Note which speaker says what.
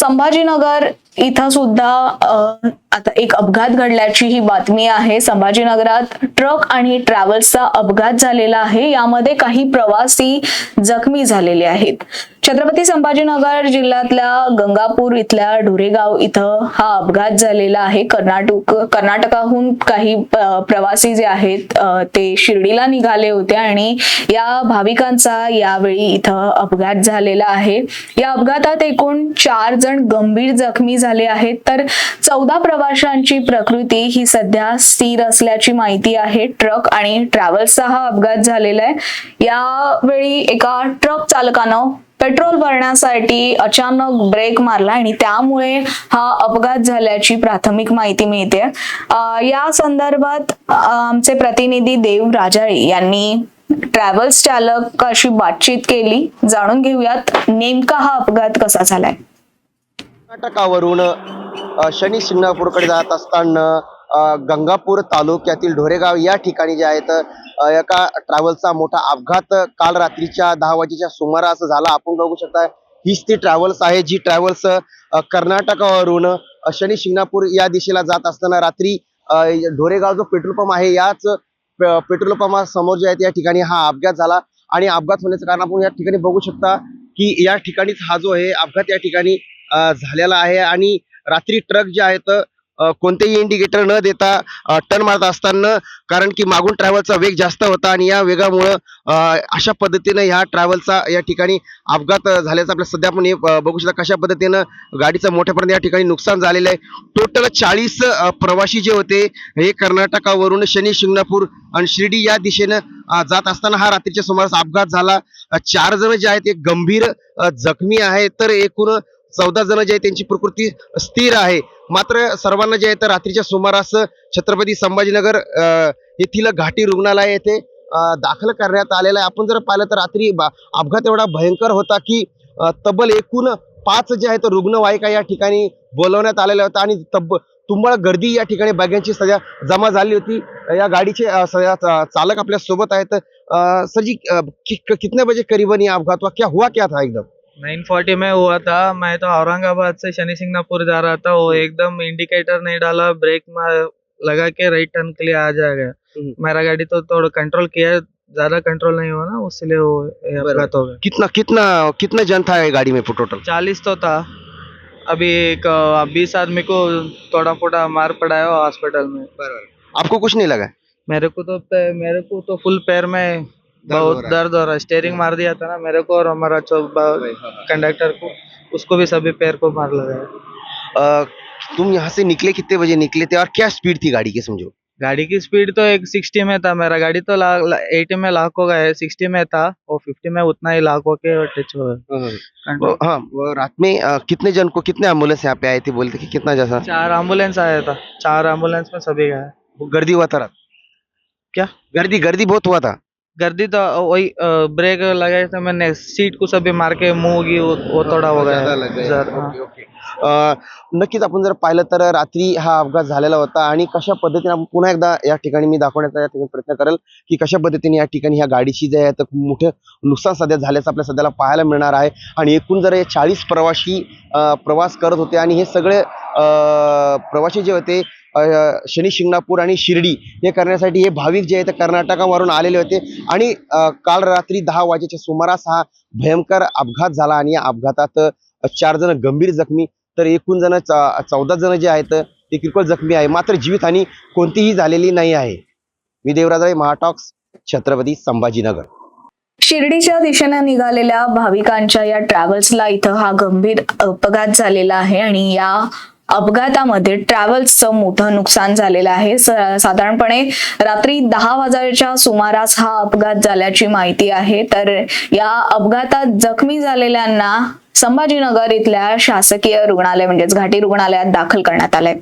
Speaker 1: संभाजीनगर इथं सुद्धा आता एक अपघात घडल्याची ही बातमी आहे. संभाजीनगरात ट्रक आणि ट्रॅव्हल्सचा अपघात झालेला आहे. यामध्ये काही प्रवासी जखमी झालेले आहेत. छत्रपती संभाजीनगर जिल्ह्यातल्या गंगापूर इथल्या ढोरेगाव इथं हा अपघात झालेला आहे. कर्नाटक कर्नाटकाहून काही प्रवासी जे आहेत ते शिर्डीला निघाले होते आणि या भाविकांचा यावेळी इथं अपघात झालेला आहे. या अपघातात एकूण चार जण गंभीर जखमी झाले आहेत तर चौदा प्रवाशांची प्रकृती ही सध्या स्थिर असल्याची माहिती आहे. ट्रक आणि ट्रॅव्हल्सचा हा अपघात झालेला आहे. यावेळी एका ट्रक चालकानं पेट्रोल भरण्यासाठी अचानक ब्रेक मारला आणि त्यामुळे हा अपघात झाल्याची प्राथमिक माहिती मिळते. या संदर्भात आमचे प्रतिनिधी देव राजाळे यांनी ट्रॅव्हल्स चालकाशी बातचीत केली. जाणून घेऊयात नेमका हा अपघात कसा झालाय.
Speaker 2: कर्नाटकावरून शनी शिंगणापूरकडे जात असताना गंगापूर तालुक्यातील ढोरेगाव या ठिकाणी जे आहेत एका ट्रॅव्हल्सचा मोठा अपघात काल रात्रीच्या दहा वाजेच्या सुमारास झाला. आपण बघू शकता हीच ती ट्रॅव्हल्स आहे जी ट्रॅव्हल्स कर्नाटकावरून शनी शिंगणापूर या दिशेला जात असताना रात्री ढोरेगाव जो पेट्रोल पंप आहे याच पेट्रोल पंपासमोर जे आहे या ठिकाणी हा अपघात झाला. आणि अपघात होण्याचं कारण आपण या ठिकाणी बघू शकता की या ठिकाणीच हा जो आहे अपघात या ठिकाणी झालेला आहे आणि रात्री ट्रक जे आहेत कोणतेही इंडिकेटर न देता टर्न मारत असताना कारण की मागून ट्रॅव्हलचा वेग जास्त होता आणि या वेगामुळं अशा पद्धतीनं ह्या ट्रॅव्हलचा या ठिकाणी अपघात झाल्याचं आपल्या सध्या आपण हे, बघू शकता कशा पद्धतीनं गाडीचं मोठ्यापर्यंत या ठिकाणी नुकसान झालेलं आहे. टोटल चाळीस प्रवासी जे होते हे कर्नाटकावरून शनी शिंगणापूर आणि शिर्डी या दिशेनं जात असताना हा रात्रीच्या सुमारास अपघात झाला. चार जण जे आहेत ते गंभीर जखमी आहेत. तर एकूण चौदा जण जे आहे त्यांची प्रकृती स्थिर आहे. मात्र सर्वांना जे आहे तर रात्रीच्या सुमारास छत्रपती संभाजीनगर येथील घाटी रुग्णालय येथे दाखल करण्यात आलेलं आहे. आपण जर पाहिलं तर रात्री बा- अपघात एवढा भयंकर होता की तब्बल एकूण पाच जे आहेत रुग्णवाहिका या ठिकाणी बोलवण्यात आलेल्या होत्या आणि तब्बल तुंबळ गर्दी या ठिकाणी बघ्यांची सध्या जमा झाली होती. या गाडीचे सध्या चालक आपल्यासोबत आहेत. अ, सर जी कि- कितने बजे करीबन या अपघात वा क्या हुआ क्या था एकदम?
Speaker 3: नाइन फोर्टी में हुआ था। मैं तो औरंगाबाद से शनि सिंगनापुर जा रहा था। वो एकदम इंडिकेटर नहीं डाला ब्रेक मार लगा के राइट टर्न के लिए आ जा गया।
Speaker 2: हम्म।
Speaker 3: मेरा गाड़ी तो थोड़ा कंट्रोल किया ज़्यादा कंट्रोल नहीं हुआ ना इसलिए वो अपघात हो गया।
Speaker 2: कितना कितना कितना जन था गाड़ी में टोटल
Speaker 3: चालीस तो था। अभी एक बीस आदमी को थोड़ा फोटा मार पड़ा है हॉस्पिटल में।
Speaker 2: आपको कुछ नहीं लगा?
Speaker 3: मेरे को तो मेरे को तो फुल पैर में बहुत दर्द हो रहा है। स्टेयरिंग मार दिया था ना मेरे को और हमारा चौ कंडक्टर को उसको भी सभी पैर को मार लगा है।
Speaker 2: तुम यहाँ से निकले कितने बजे निकले थे और क्या स्पीड थी गाड़ी की समझो?
Speaker 3: गाड़ी की स्पीड तो एक सिक्सटी में था मेरा। गाड़ी तो एटी में लाख हो। गया सिक्सटी में था और फिफ्टी में उतना ही लाख होके टच हो
Speaker 2: हाँ। वो रात में अ, कितने जन को कितने एंबुलेंस यहाँ पे आए थे? बोलते कि कितना जैसा।
Speaker 3: चार एंबुलेंस आया था। चार एंबुलेंस में सभी गए।
Speaker 2: वो गर्दी हुआ था रात?
Speaker 3: क्या?
Speaker 2: गर्दी गर्दी बहुत हुआ था।
Speaker 3: गर्दी तो वही अ, ब्रेक लगाए थे मैंने सीट को सभी मार के मुंह की वो, वो थोड़ा हो गया। जर- हाँ।
Speaker 2: अ, नक्कीच आपण जर पाहिलं तर रात्री हा अपघात झालेला होता आणि कशा पद्धतीने आपण पुन्हा एकदा या ठिकाणी मी दाखवण्याचा या ठिकाणी प्रयत्न करेल की कशा पद्धतीने या ठिकाणी ह्या गाडीची जे आहे तर मोठं नुकसान सध्या झाल्याचं आपल्या सध्याला पाहायला मिळणार आहे आणि एकूण जर हे चाळीस प्रवासी अ, प्रवास करत होते आणि हे सगळे प्रवासी जे होते शनी शिंगणापूर आणि शिर्डी हे करण्यासाठी हे भाविक जे आहेत कर्नाटकावरून आलेले होते. आणि काल रात्री दहा वाजेच्या सुमारास हा भयंकर अपघात झाला आणि या अपघातात चार जण गंभीर जखमी तर एकूण जण चौदा जण जे आहेत ते किरकोळ जखमी आहे. मात्र जीवितहानी कोणतीही झालेली नाही आहे. मी देवराजराय महाटॉक्स छत्रपती संभाजीनगर.
Speaker 1: शिर्डीच्या दिशेने निघालेल्या भाविकांच्या या ट्रॅव्हल्सला इथं हा गंभीर अपघात झालेला आहे आणि या अपघातामध्ये ट्रॅव्हल्सचं मोठं नुकसान झालेलं आहे. साधारणपणे रात्री दहा वाजाच्या सुमारास हा अपघात झाल्याची माहिती आहे. तर या अपघातात जखमी झालेल्यांना संभाजीनगर इथल्या शासकीय रुग्णालय म्हणजेच घाटी रुग्णालयात दाखल करण्यात आलंय.